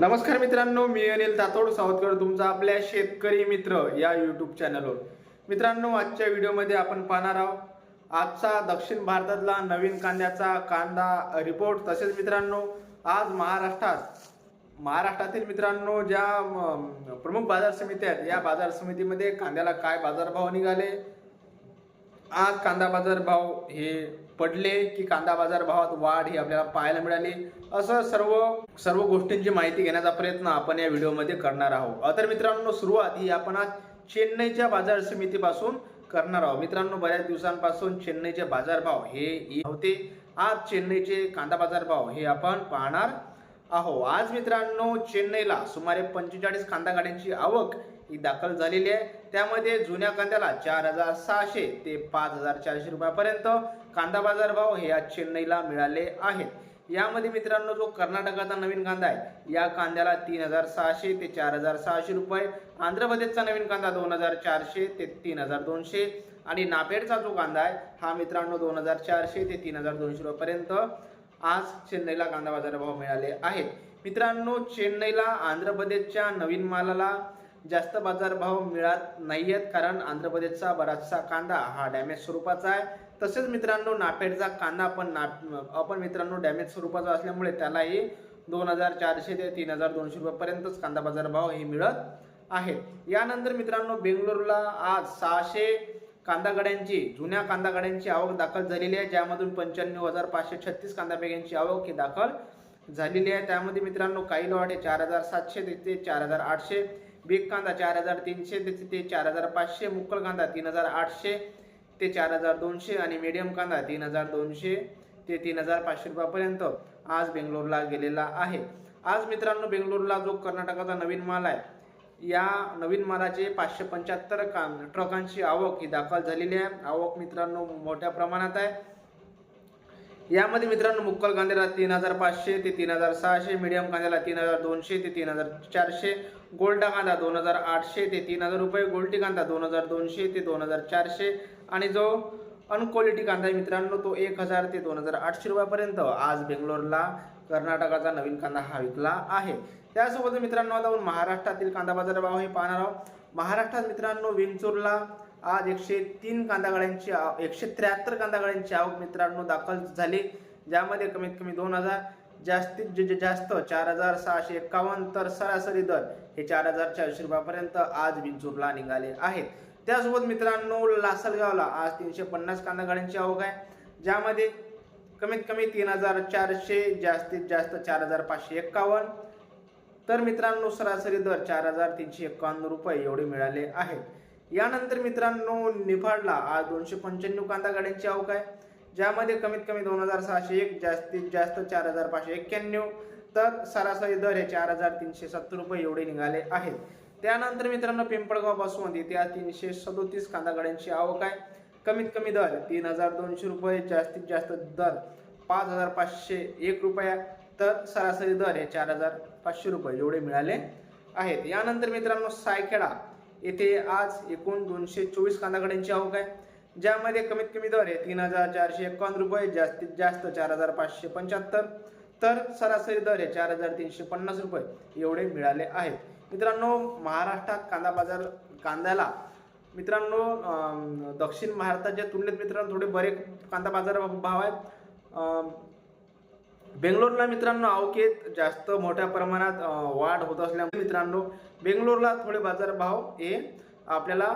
नमस्कार मित्रांनो मी अनिल तातोड सावतकर तुमचा आपल्या शेतकरी मित्र या यूट्यूब चॅनलवर मित्रांनो आजच्या व्हिडिओमध्ये आपण पाहणार आहोत आजचा दक्षिण भारतातला नवीन कांद्याचा कांदा रिपोर्ट तसेच मित्रांनो आज महाराष्ट्रात महाराष्ट्रातील मित्रांनो ज्या प्रमुख बाजार समिती आहेत या बाजार समितीमध्ये कांद्याला काय बाजारभाव निघाले? आज कांदा बाजार भाव हे पडले की कांदा बाजार भावात वाढ ही आपल्याला पाहायला मिळाली. असं सर्व सर्व गोष्टींची माहिती घेण्याचा प्रयत्न आपण या व्हिडिओमध्ये करणार आहोत. तर मित्रांनो सुरुवात ही आपण आज चेन्नईच्या बाजार समितीपासून करणार आहोत. मित्रांनो बऱ्याच दिवसांपासून चेन्नईचे बाजारभाव हे होते. आज चेन्नईचे कांदा बाजार भाव हे आपण पाहणार आहो आज मित्रांनो चेन्नईला सुमारे पंचेचाळीस कांदा गाड्यांची आवक ही दाखल झालेली आहे. त्यामध्ये जुन्या कांद्याला चार हजार सहाशे ते पाच हजार चारशे रुपयापर्यंत कांदा बाजार भाव हे आज चेन्नईला मिळाले आहेत. यामध्ये मित्रांनो जो कर्नाटकाचा नवीन कांदा आहे या कांद्याला तीन हजार सहाशे ते चार हजार सहाशे रुपये आंध्र प्रदेशचा नवीन कांदा दोन हजार चारशे ते तीन हजार दोनशे आणि नापेडचा जो कांदा आहे हा मित्रांनो दोन हजार चारशे ते तीन हजार दोनशे रुपयापर्यंत आज चेन्नईला कांदा बाजार भाव मिळाले आहेत. मित्रांनो चेन्नईला आंध्र प्रदेशच्या नवीन मालाला जास्त बाजारभाव मिळत नाही आहेत कारण आंध्र प्रदेशचा बराचसा कांदा हा डॅमेज स्वरूपाचा आहे. तसेच मित्रांनो नापेडचा कांदा पण ना आपण मित्रांनो डॅमेज स्वरूपाचा असल्यामुळे त्यालाही दोन हजार चारशे ते तीन हजार दोनशे रुपयापर्यंतच कांदा बाजारभाव हे मिळत आहेत यानंतर मित्रांनो बेंगलोरला आज सहाशे कांदा गाड्यांची जुन्या कांदा गाड्यांची आवक दाखल झालेली आहे. ज्यामधून पंच्याण्णव हजार पाचशे छत्तीस कांदा बॅगांची आवक ही दाखल झालेली आहे. त्यामध्ये मित्रांनो काही लॉट हे चार हजार सातशे ते चार हजार आठशे बिग कांदा चार हजार तीनशे ते ते चार हजार पाचशे मुक्कल कांदा तीन हजार आठशे ते चार हजार दोनशे आणि मीडियम कांदा तीन हजार दोनशे ते तीन हजार पाचशे रुपयापर्यंत आज बेंगलोरला गेलेला आहे. आज मित्रांनो बेंगलोरला जो कर्नाटकाचा नवीन माल आहे या नवीन मालाचे पाचशे पंच्याहत्तर का ट्रकांची आवक ही दाखल झालेली आहे. आवक मित्रांनो मोठ्या प्रमाणात आहे. यामध्ये मित्रांनो मुक्कल कांद्याला तीन हजार पाचशे ते तीन हजार सहाशे मीडियम कांद्याला तीन हजार दोनशे ते तीन हजार चारशे गोल्डा कांदा दोन हजार आठशे ते तीन हजार रुपये गोल्टी कांदा दोन हजार दोनशे ते दोन हजार चारशे आणि जो अनक्वालिटी कांदा आहे मित्रांनो तो एक हजार ते दोन हजार आठशे रुपयापर्यंत आज बेंगलोरला कर्नाटकाचा नवीन कांदा हा विकला आहे. त्यासोबत मित्रांनो आता महाराष्ट्रातील कांदा बाजार भाव हे पाहणार आहोत. महाराष्ट्रात मित्रांनो विंचूरला आज एकशे तीन कांदागाळ्यांची आव- एकशे त्र्याहत्तर कांदागाळ्यांची आवक मित्रांनो दाखल झाली. ज्यामध्ये कमीत कमी दोन हजार जास्तीत जे- जे जास्त चार हजार सहाशे एक्कावन्न तर सरासरी दर हे चार हजार चारशे रुपयापर्यंत आज विंचूरला निघाले आहेत. त्यासोबत मित्रांनो लासलगावला आज तीनशे पन्नास कांदागाळ्यांची आवक आहे. ज्यामध्ये कमीत कमी तीन हजार चारशे जास्तीत जास्त चार हजार पाचशे एक्कावन्न तर मित्रांनो सरासरी दर चार हजार तीनशे एकावन्न रुपये एवढे मिळाले आहेत. यानंतर मित्रांनो निफाडला. आज दोनशे पंच्याण्णव कांदा गाड्यांची आवक आहे. ज्यामध्ये कमीत कमी दोन हजार सहाशे एक जास्तीत जास्त चार हजार पाचशे एक्क्याण्णव तर सरासरी दर हे चार हजार तीनशे सत्तर रुपये एवढे निघाले आहेत. त्यानंतर मित्रांनो पिंपळगावपासून इथे आज तीनशे सदोतीस कांदा गाड्यांची आवक आहे. कमीत कमी दर तीन हजार दोनशे रुपये जास्तीत जास्त दर पाच हजार पाचशे एक रुपया तर सरासरी दर हे चार हजार पाचशे रुपये एवढे मिळाले आहेत. यानंतर मित्रांनो सायखेडा. येथे आज एकूण दोनशे चोवीस कांदाकड्यांची आवक आहे. ज्यामध्ये कमीत कमी दर आहे तीन हजार चारशे एकावन्न रुपये जास्तीत जास्त चार हजार पाचशे पंच्याहत्तर. तर सरासरी दर आहे चार हजार तीनशे पन्नास रुपये एवढे मिळाले आहेत. मित्रांनो महाराष्ट्रात कांदा बाजार कांद्याला मित्रांनो दक्षिण भारताच्या तुलनेत मित्रांनो थोडे बरे कांदा बाजार भाव आहेत बेंगलोरला मित्रांनो अवकेत जास्त मोठ्या प्रमाणात वाढ होत असल्यामुळे मित्रांनो बेंगलोरला थोडे बाजारभाव हे आपल्याला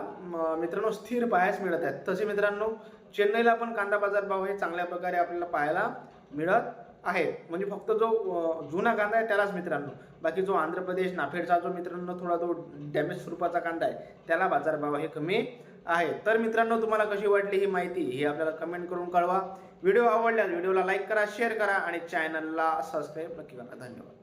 मित्रांनो स्थिर पाहायच मिळत आहेत. तसे मित्रांनो चेन्नईला पण कांदा बाजारभाव हे चांगल्या प्रकारे आपल्याला पाहायला मिळत आहेत. म्हणजे फक्त जो जुना कांदा आहे त्यालाच मित्रांनो. बाकी जो आंध्र प्रदेश नाफेडचा जो मित्रांनो थोडा जो डॅमेज स्वरूपाचा कांदा आहे त्याला बाजारभाव हे कमी आहे. तर मित्रांनो तुम्हाला कशी वाटली ही माहिती ही आपल्याला कमेंट करून कळवा. व्हिडिओ आवडल्यास व्हिडिओला लाईक करा शेअर करा आणि चॅनलला सबस्क्राईब नक्की करा. धन्यवाद.